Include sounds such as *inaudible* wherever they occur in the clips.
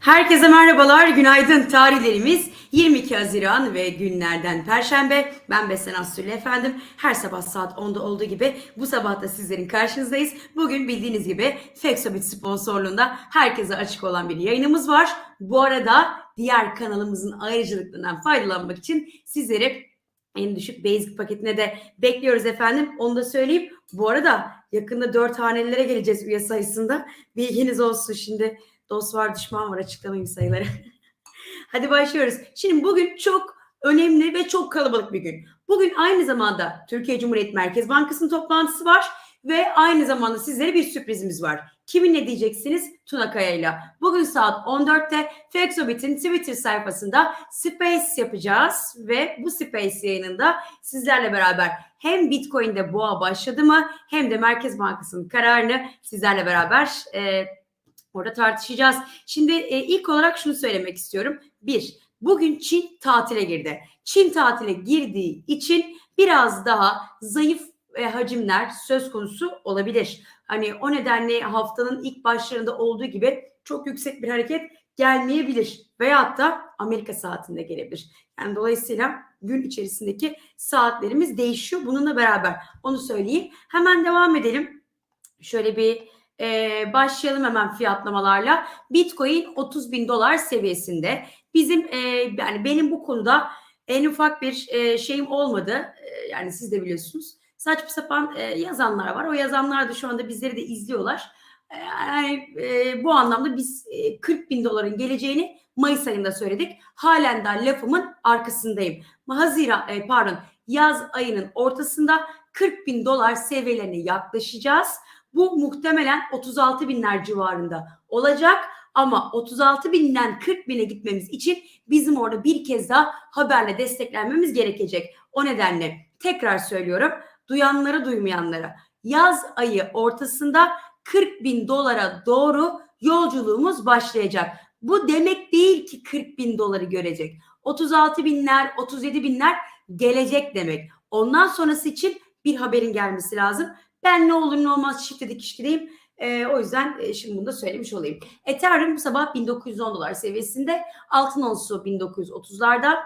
Herkese merhabalar, günaydın. Tarihlerimiz 22 Haziran ve günlerden Perşembe. Ben Besen Aslı efendim. Her sabah saat 10'da olduğu gibi bu sabah da sizlerin karşınızdayız. Bugün bildiğiniz gibi Fexobit sponsorluğunda herkese açık olan bir yayınımız var. Bu arada diğer kanalımızın ayrıcalıklarından faydalanmak için sizleri en düşük basic paketine de bekliyoruz efendim. Onu da söyleyeyim. Bu arada yakında 4 hanelilere geleceğiz üye sayısında. Bilginiz olsun şimdi. Dost var düşman var açıklamayayım sayıları. *laughs* Hadi başlıyoruz. Şimdi bugün çok önemli ve çok kalabalık bir gün. Bugün aynı zamanda Türkiye Cumhuriyet Merkez Bankası'nın toplantısı var ve aynı zamanda sizlere bir sürprizimiz var. Kiminle diyeceksiniz? Tuna Kaya'yla. Bugün saat 14'te Fexobit'in Twitter sayfasında Space yapacağız ve bu Space yayınında sizlerle beraber hem Bitcoin'de boğa başladı mı hem de Merkez Bankası'nın kararını sizlerle beraber e, Orada tartışacağız. Şimdi e, ilk olarak şunu söylemek istiyorum. Bir, bugün Çin tatile girdi. Çin tatile girdiği için biraz daha zayıf e, hacimler söz konusu olabilir. Hani o nedenle haftanın ilk başlarında olduğu gibi çok yüksek bir hareket gelmeyebilir. Veyahut da Amerika saatinde gelebilir. Yani dolayısıyla gün içerisindeki saatlerimiz değişiyor. Bununla beraber onu söyleyeyim. Hemen devam edelim. Şöyle bir ee, başlayalım hemen fiyatlamalarla. Bitcoin 30 bin dolar seviyesinde. Bizim e, yani benim bu konuda en ufak bir e, şeyim olmadı. E, yani siz de biliyorsunuz. Saçma sapan e, yazanlar var. O yazanlar da şu anda bizleri de izliyorlar. E, yani e, bu anlamda biz e, 40 bin doların geleceğini Mayıs ayında söyledik. Halen daha lafımın arkasındayım. Haziran e, pardon yaz ayının ortasında 40 bin dolar seviyelerine yaklaşacağız. Bu muhtemelen 36 binler civarında olacak ama 36 binden 40 bine gitmemiz için bizim orada bir kez daha haberle desteklenmemiz gerekecek. O nedenle tekrar söylüyorum duyanları duymayanlara yaz ayı ortasında 40 bin dolara doğru yolculuğumuz başlayacak. Bu demek değil ki 40 bin doları görecek. 36 binler, 37 binler gelecek demek. Ondan sonrası için bir haberin gelmesi lazım. Ben ne olur ne olmaz çifte dikişliyim. E, o yüzden e, şimdi bunu da söylemiş olayım. Ethereum bu sabah 1910 dolar seviyesinde. Altın onsu 1930'larda.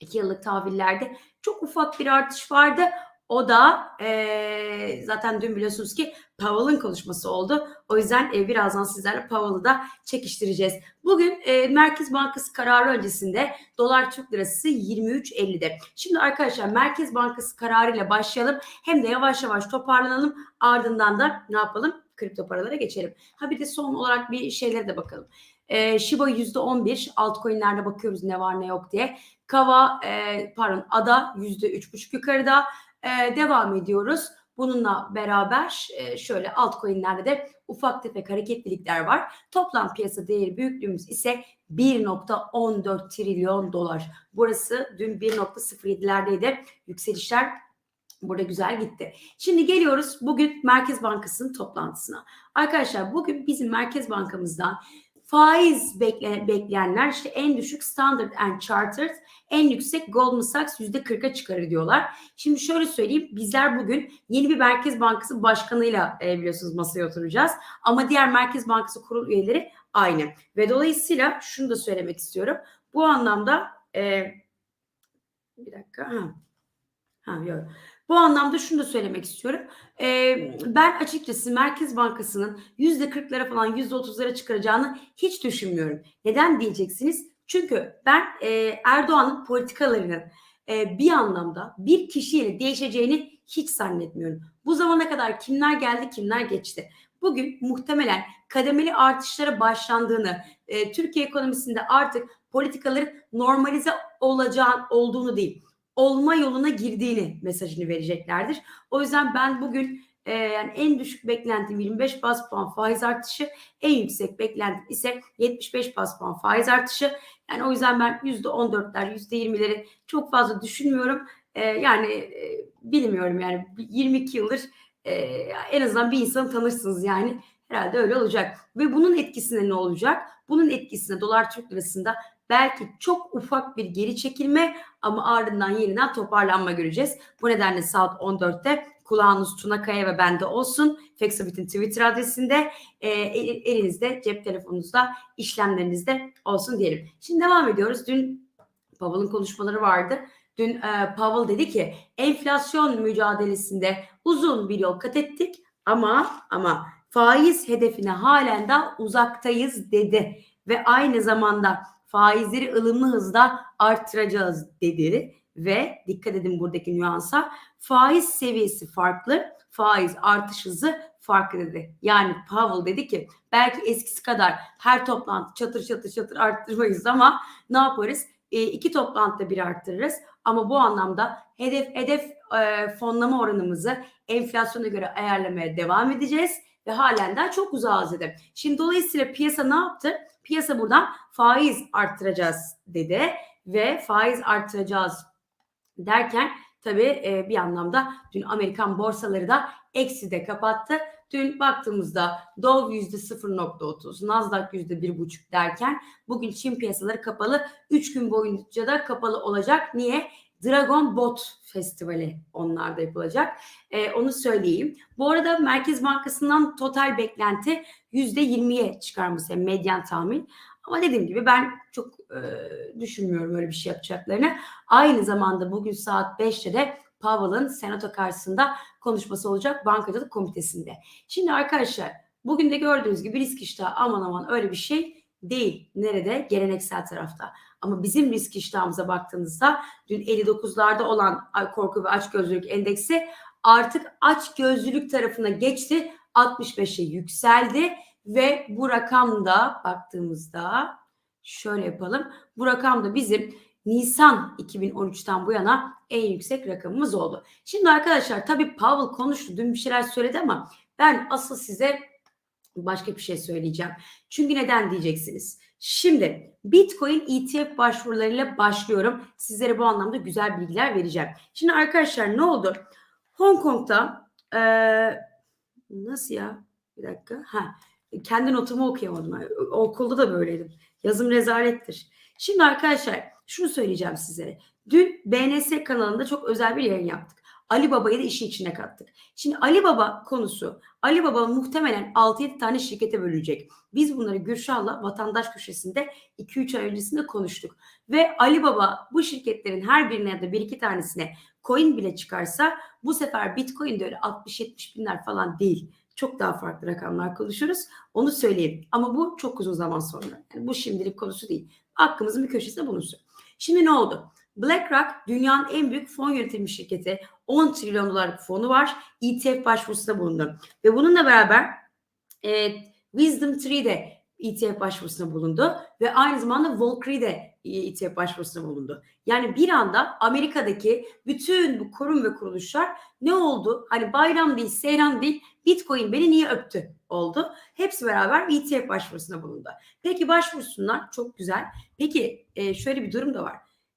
2 yıllık tahvillerde çok ufak bir artış vardı. O da e, zaten dün biliyorsunuz ki Powell'ın konuşması oldu. O yüzden e, birazdan sizlerle Powell'ı da çekiştireceğiz. Bugün e, Merkez Bankası kararı öncesinde dolar Türk lirası 23.50'de. Şimdi arkadaşlar Merkez Bankası kararıyla başlayalım. Hem de yavaş yavaş toparlanalım. Ardından da ne yapalım? Kripto paralara geçelim. Ha bir de son olarak bir şeylere de bakalım. E, Shiba %11 altcoin'lerde bakıyoruz ne var ne yok diye. Kava e, pardon ADA %3,5 yukarıda e, devam ediyoruz. Bununla beraber e, şöyle altcoin'lerde de ufak tefek hareketlilikler var. Toplam piyasa değeri büyüklüğümüz ise 1.14 trilyon dolar. Burası dün 1.07'lerdeydi. Yükselişler burada güzel gitti. Şimdi geliyoruz bugün Merkez Bankası'nın toplantısına. Arkadaşlar bugün bizim Merkez Bankamızdan faiz bekle, bekleyenler işte en düşük Standard and Chartered en yüksek Goldman Sachs %40'a çıkarır diyorlar. Şimdi şöyle söyleyeyim bizler bugün yeni bir Merkez Bankası başkanıyla e, biliyorsunuz masaya oturacağız. Ama diğer Merkez Bankası kurul üyeleri aynı. Ve dolayısıyla şunu da söylemek istiyorum. Bu anlamda e, bir dakika. Ha. Ha, yok. Bu anlamda şunu da söylemek istiyorum. Ee, ben açıkçası Merkez Bankası'nın yüzde kırklara falan yüzde otuzlara çıkaracağını hiç düşünmüyorum. Neden diyeceksiniz? Çünkü ben e, Erdoğan'ın politikalarının e, bir anlamda bir kişiyle değişeceğini hiç zannetmiyorum. Bu zamana kadar kimler geldi kimler geçti. Bugün muhtemelen kademeli artışlara başlandığını, e, Türkiye ekonomisinde artık politikaların normalize olacağın olduğunu değil, olma yoluna girdiğini mesajını vereceklerdir. O yüzden ben bugün e, yani en düşük beklentim 25 bas puan faiz artışı, en yüksek beklentim ise 75 bas puan faiz artışı. Yani o yüzden ben %14'ler, %20'leri çok fazla düşünmüyorum. E, yani e, bilmiyorum yani 22 yıldır e, en azından bir insanı tanırsınız yani. Herhalde öyle olacak. Ve bunun etkisine ne olacak? Bunun etkisine dolar Türk lirasında belki çok ufak bir geri çekilme ama ardından yeniden toparlanma göreceğiz. Bu nedenle saat 14'te kulağınız Tuna Kaya ve bende olsun. Fexabit'in Twitter adresinde e, el- elinizde, cep telefonunuzda, işlemlerinizde olsun diyelim. Şimdi devam ediyoruz. Dün Powell'ın konuşmaları vardı. Dün e, Powell dedi ki enflasyon mücadelesinde uzun bir yol kat ettik ama ama faiz hedefine halen daha uzaktayız dedi ve aynı zamanda faizleri ılımlı hızda arttıracağız dedi ve dikkat edin buradaki nüansa faiz seviyesi farklı, faiz artış hızı farklı dedi. Yani Powell dedi ki belki eskisi kadar her toplantı çatır çatır çatır arttırmayız ama ne yaparız? E, iki toplantıda bir arttırırız ama bu anlamda hedef hedef e, fonlama oranımızı enflasyona göre ayarlamaya devam edeceğiz ve halen daha çok uzağız dedi. Şimdi dolayısıyla piyasa ne yaptı? Piyasa buradan faiz arttıracağız dedi ve faiz arttıracağız derken tabii e, bir anlamda dün Amerikan borsaları da eksi de kapattı. Dün baktığımızda Dow yüzde 0.30, Nasdaq yüzde 1.5 derken bugün Çin piyasaları kapalı. 3 gün boyunca da kapalı olacak. Niye? Dragon Bot Festivali onlarda yapılacak. E, onu söyleyeyim. Bu arada Merkez Bankası'ndan total beklenti %20'ye çıkarması yani medyan tahmin. Ama dediğim gibi ben çok e, düşünmüyorum öyle bir şey yapacaklarını. Aynı zamanda bugün saat 5'te de Powell'ın Senato karşısında konuşması olacak Bankacılık Komitesi'nde. Şimdi arkadaşlar bugün de gördüğünüz gibi risk iştahı aman aman öyle bir şey değil. Nerede? Geleneksel tarafta. Ama bizim risk iştahımıza baktığınızda dün 59'larda olan korku ve açgözlülük endeksi artık açgözlülük tarafına geçti. 65'e yükseldi ve bu rakamda baktığımızda şöyle yapalım. Bu rakam da bizim Nisan 2013'ten bu yana en yüksek rakamımız oldu. Şimdi arkadaşlar tabii Powell konuştu. Dün bir şeyler söyledi ama ben asıl size başka bir şey söyleyeceğim. Çünkü neden diyeceksiniz. Şimdi Bitcoin ETF başvurularıyla başlıyorum. Sizlere bu anlamda güzel bilgiler vereceğim. Şimdi arkadaşlar ne oldu? Hong Kong'da ee, nasıl ya? Bir dakika. Ha, kendi notumu okuyamadım. Okulda da böyleydim. Yazım rezalettir. Şimdi arkadaşlar şunu söyleyeceğim sizlere. Dün BNS kanalında çok özel bir yayın yaptık. Ali Baba'yı da işin içine kattık. Şimdi Ali Baba konusu. Ali Baba muhtemelen 6-7 tane şirkete bölünecek. Biz bunları Gürşah'la vatandaş köşesinde 2-3 ay öncesinde konuştuk. Ve Ali Baba bu şirketlerin her birine ya da bir iki tanesine coin bile çıkarsa bu sefer Bitcoin de öyle 60-70 binler falan değil. Çok daha farklı rakamlar konuşuruz. Onu söyleyeyim. Ama bu çok uzun zaman sonra. Yani bu şimdilik konusu değil. Aklımızın bir köşesinde bulunsun. Şimdi ne oldu? BlackRock dünyanın en büyük fon yönetimi şirketi. 10 trilyon dolarlık fonu var. ETF başvurusunda bulundu. Ve bununla beraber e, Wisdom Tree de ETF başvurusunda bulundu. Ve aynı zamanda Valkyrie de ETF başvurusunda bulundu. Yani bir anda Amerika'daki bütün bu kurum ve kuruluşlar ne oldu? Hani bayram değil, seyran değil, Bitcoin beni niye öptü oldu. Hepsi beraber ETF başvurusuna bulundu. Peki başvursunlar çok güzel. Peki e, şöyle bir durum da var.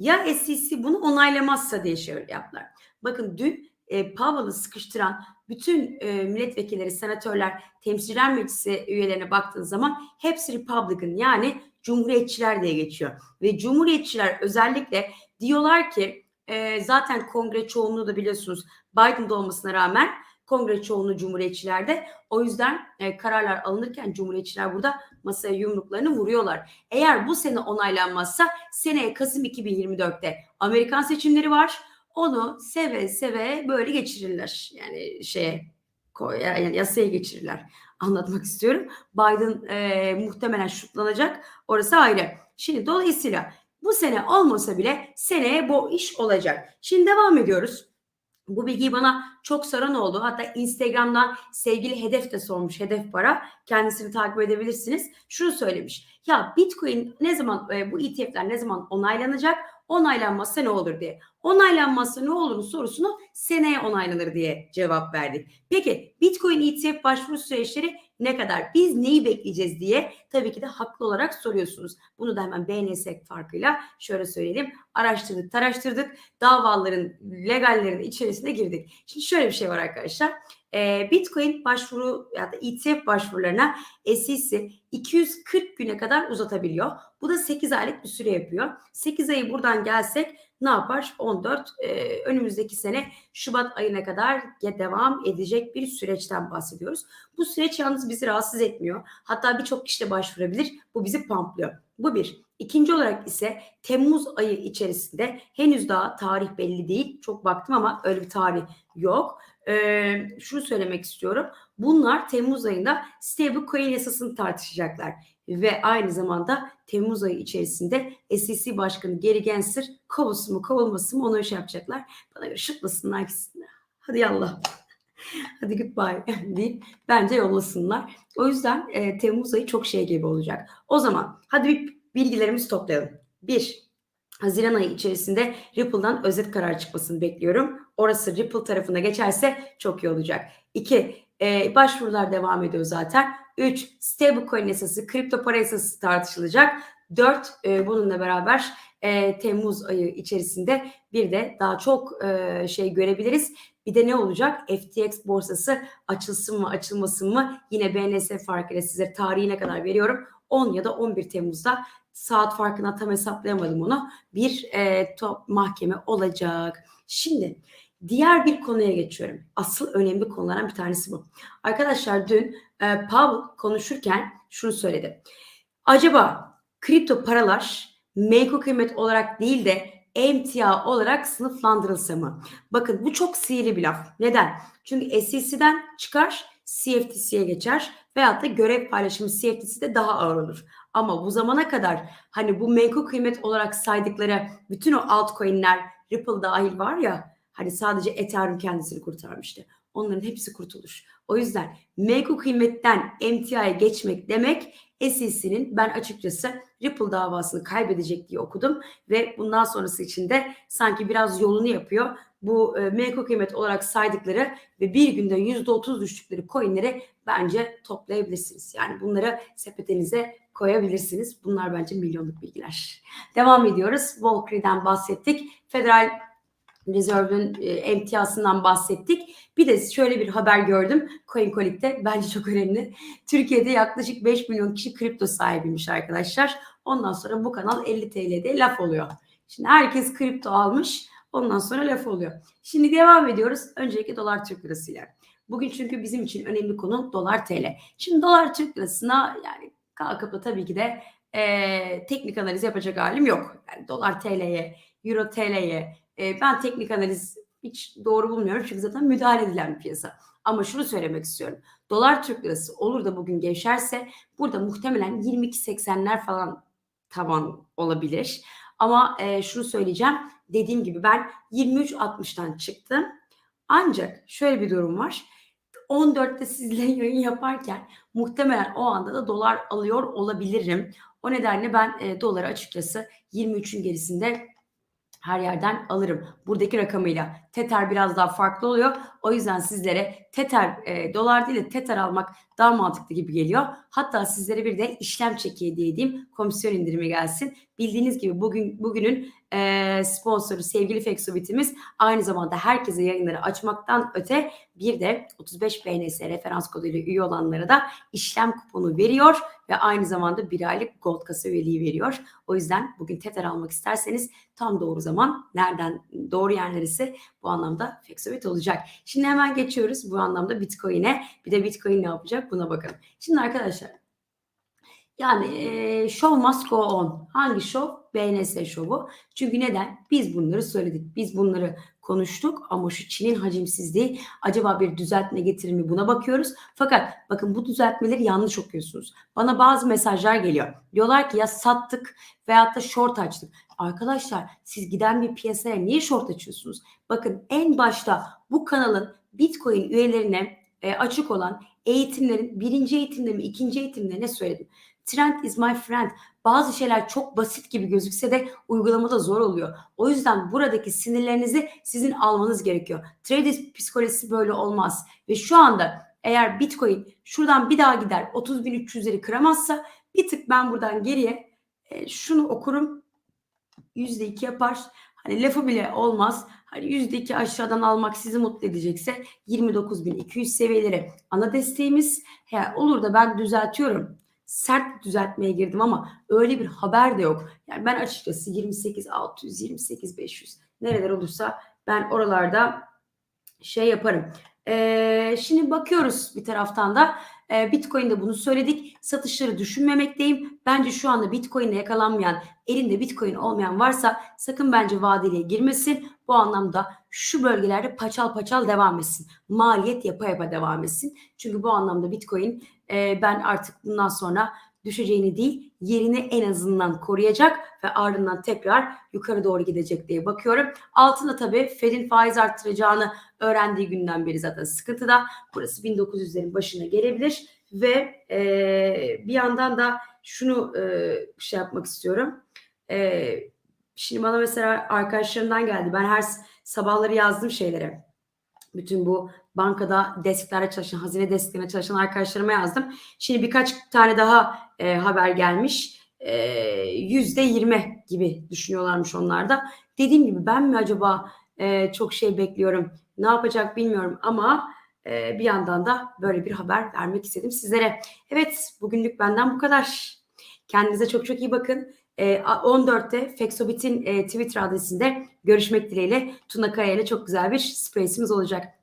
Ya SEC bunu onaylamazsa diye şöyle yaptılar. Bakın dün e, Powell'ı sıkıştıran bütün e, milletvekilleri, senatörler, temsilciler meclisi üyelerine baktığınız zaman hepsi Republican yani Cumhuriyetçiler diye geçiyor. Ve Cumhuriyetçiler özellikle diyorlar ki e, zaten kongre çoğunluğu da biliyorsunuz Biden'da olmasına rağmen kongre çoğunluğu Cumhuriyetçilerde. O yüzden e, kararlar alınırken Cumhuriyetçiler burada masaya yumruklarını vuruyorlar. Eğer bu sene onaylanmazsa seneye Kasım 2024'te Amerikan seçimleri var. Onu seve seve böyle geçirirler. Yani şeye yani yasaya geçirirler. Anlatmak istiyorum. Biden e, muhtemelen şutlanacak. Orası ayrı. Şimdi dolayısıyla bu sene olmasa bile seneye bu iş olacak. Şimdi devam ediyoruz. Bu bilgiyi bana çok soran oldu. Hatta Instagram'dan sevgili Hedef de sormuş. Hedef para. Kendisini takip edebilirsiniz. Şunu söylemiş. Ya Bitcoin ne zaman e, bu ETF'ler ne zaman onaylanacak? Onaylanmazsa ne olur diye. Onaylanmazsa ne olur sorusunu seneye onaylanır diye cevap verdik. Peki Bitcoin ETF başvuru süreçleri ne kadar? Biz neyi bekleyeceğiz diye tabii ki de haklı olarak soruyorsunuz. Bunu da hemen BNS farkıyla şöyle söyleyelim. Araştırdık, taraştırdık. Davaların, legallerin içerisine girdik. Şimdi şöyle bir şey var arkadaşlar. Bitcoin başvuru ya da ETF başvurularına SEC 240 güne kadar uzatabiliyor. Bu da 8 aylık bir süre yapıyor. 8 ayı buradan gelsek ne yapar? 14 e, önümüzdeki sene Şubat ayına kadar devam edecek bir süreçten bahsediyoruz. Bu süreç yalnız bizi rahatsız etmiyor. Hatta birçok kişi de başvurabilir. Bu bizi pamplıyor. Bu bir. İkinci olarak ise Temmuz ayı içerisinde henüz daha tarih belli değil. Çok baktım ama öyle bir tarih yok. Ee, şunu söylemek istiyorum. Bunlar Temmuz ayında stablecoin yasasını tartışacaklar. Ve aynı zamanda Temmuz ayı içerisinde SEC Başkanı Gary Gensler kovulsun mu kovulmasın mı onu şey yapacaklar. Bana göre şıklasınlar. Hadi yallah. *laughs* Hadi goodbye *laughs* deyip bence yollasınlar. O yüzden e, Temmuz ayı çok şey gibi olacak. O zaman hadi bir bilgilerimizi toplayalım. Bir, Haziran ayı içerisinde Ripple'dan özet karar çıkmasını bekliyorum. Orası Ripple tarafına geçerse çok iyi olacak. İki, e, başvurular devam ediyor zaten. Üç, stablecoin yasası, kripto para yasası tartışılacak. Dört, e, bununla beraber e, Temmuz ayı içerisinde bir de daha çok e, şey görebiliriz. Bir de ne olacak? FTX borsası açılsın mı açılmasın mı? Yine BNS farkıyla size tarihine kadar veriyorum. 10 ya da 11 Temmuz'da saat farkına tam hesaplayamadım onu. Bir e, top mahkeme olacak. Şimdi diğer bir konuya geçiyorum. Asıl önemli konulardan bir tanesi bu. Arkadaşlar dün e, Powell konuşurken şunu söyledi. Acaba kripto paralar menkul kıymet olarak değil de emtia olarak sınıflandırılsa mı? Bakın bu çok sihirli bir laf. Neden? Çünkü SEC'den çıkar CFTC'ye geçer veyahut da görev paylaşımı CFTC'de daha ağır olur. Ama bu zamana kadar hani bu menkul kıymet olarak saydıkları bütün o altcoin'ler Ripple dahil var ya hani sadece Ethereum kendisini kurtarmıştı. Onların hepsi kurtulur. O yüzden menkul kıymetten MTI'ye geçmek demek SEC'nin ben açıkçası Ripple davasını kaybedecek diye okudum ve bundan sonrası için de sanki biraz yolunu yapıyor. Bu e, menkul kıymet olarak saydıkları ve bir günde %30 düştükleri coinleri bence toplayabilirsiniz. Yani bunları sepetinize koyabilirsiniz. Bunlar bence milyonluk bilgiler. Devam ediyoruz. Volcre'den bahsettik. Federal Reserve'ün e, emtiyasından bahsettik. Bir de şöyle bir haber gördüm. CoinColic'te bence çok önemli. Türkiye'de yaklaşık 5 milyon kişi kripto sahibiymiş arkadaşlar. Ondan sonra bu kanal 50 TL'de laf oluyor. Şimdi herkes kripto almış. Ondan sonra laf oluyor. Şimdi devam ediyoruz. Öncelikle dolar Türk lirasıyla. Bugün çünkü bizim için önemli konu dolar TL. Şimdi dolar Türk lirasına yani kalkıp da tabii ki de e, teknik analiz yapacak halim yok. Yani dolar TL'ye, euro TL'ye e, ben teknik analiz hiç doğru bulmuyorum çünkü zaten müdahale edilen bir piyasa. Ama şunu söylemek istiyorum. Dolar Türk lirası olur da bugün gevşerse burada muhtemelen 22.80'ler falan tavan olabilir. Ama e, şunu söyleyeceğim. Dediğim gibi ben 23.60'tan çıktım. Ancak şöyle bir durum var. 14'te sizle *laughs* yayın yaparken muhtemelen o anda da dolar alıyor olabilirim. O nedenle ben e, doları açıkçası 23'ün gerisinde her yerden alırım. Buradaki rakamıyla Tether biraz daha farklı oluyor. O yüzden sizlere Tether e, dolar değil de Tether almak daha mantıklı gibi geliyor. Hatta sizlere bir de işlem çeki hediye edeyim. Komisyon indirimi gelsin. Bildiğiniz gibi bugün bugünün e, sponsoru sevgili Fexobit'imiz aynı zamanda herkese yayınları açmaktan öte bir de 35 BNS referans koduyla üye olanlara da işlem kuponu veriyor ve aynı zamanda bir aylık Gold kasa üyeliği veriyor. O yüzden bugün Tether almak isterseniz tam doğru zaman nereden doğru yer neresi bu anlamda Fexobit olacak. Şimdi hemen geçiyoruz bu anlamda Bitcoin'e. Bir de Bitcoin ne yapacak buna bakalım. Şimdi arkadaşlar yani e, show must go on. Hangi show? BNS şovu. Çünkü neden? Biz bunları söyledik. Biz bunları konuştuk ama şu Çin'in hacimsizliği acaba bir düzeltme getirir mi buna bakıyoruz. Fakat bakın bu düzeltmeleri yanlış okuyorsunuz. Bana bazı mesajlar geliyor. Diyorlar ki ya sattık veyahut da short açtık. Arkadaşlar siz giden bir piyasaya niye short açıyorsunuz? Bakın en başta bu kanalın Bitcoin üyelerine e, açık olan eğitimlerin birinci eğitimde mi ikinci eğitimde ne söyledim? Trend is my friend. Bazı şeyler çok basit gibi gözükse de uygulamada zor oluyor. O yüzden buradaki sinirlerinizi sizin almanız gerekiyor. Trader psikolojisi böyle olmaz. Ve şu anda eğer Bitcoin şuradan bir daha gider 30.300'leri kıramazsa bir tık ben buradan geriye e, şunu okurum %2 yapar. Hani lafı bile olmaz. Hani %2 aşağıdan almak sizi mutlu edecekse 29.200 seviyeleri ana desteğimiz. He, olur da ben düzeltiyorum. Sert düzeltmeye girdim ama öyle bir haber de yok. Yani ben açıkçası 28.600, 28.500 nereler olursa ben oralarda şey yaparım. Ee, şimdi bakıyoruz bir taraftan da e, Bitcoin'de bunu söyledik. Satışları düşünmemekteyim. Bence şu anda Bitcoin'e yakalanmayan, elinde Bitcoin olmayan varsa sakın bence vadeliye girmesin. Bu anlamda şu bölgelerde paçal paçal devam etsin. Maliyet yapa yapa devam etsin. Çünkü bu anlamda Bitcoin e, ben artık bundan sonra düşeceğini değil yerini en azından koruyacak ve ardından tekrar yukarı doğru gidecek diye bakıyorum. Altında tabii Fed'in faiz arttıracağını öğrendiği günden beri zaten sıkıntıda. Burası 1900'lerin başına gelebilir ve e, bir yandan da şunu e, şey yapmak istiyorum. E, şimdi bana mesela arkadaşlarımdan geldi. Ben her sabahları yazdım şeylere. Bütün bu bankada desklerde çalışan, hazine desklerinde çalışan arkadaşlarıma yazdım. Şimdi birkaç tane daha e, haber gelmiş. E, Yüzde yirmi gibi düşünüyorlarmış onlar da. Dediğim gibi ben mi acaba e, çok şey bekliyorum, ne yapacak bilmiyorum ama e, bir yandan da böyle bir haber vermek istedim sizlere. Evet bugünlük benden bu kadar. Kendinize çok çok iyi bakın. E, 14'te Fexobit'in e, Twitter adresinde görüşmek dileğiyle Tuna Kaya ile çok güzel bir space'imiz olacak.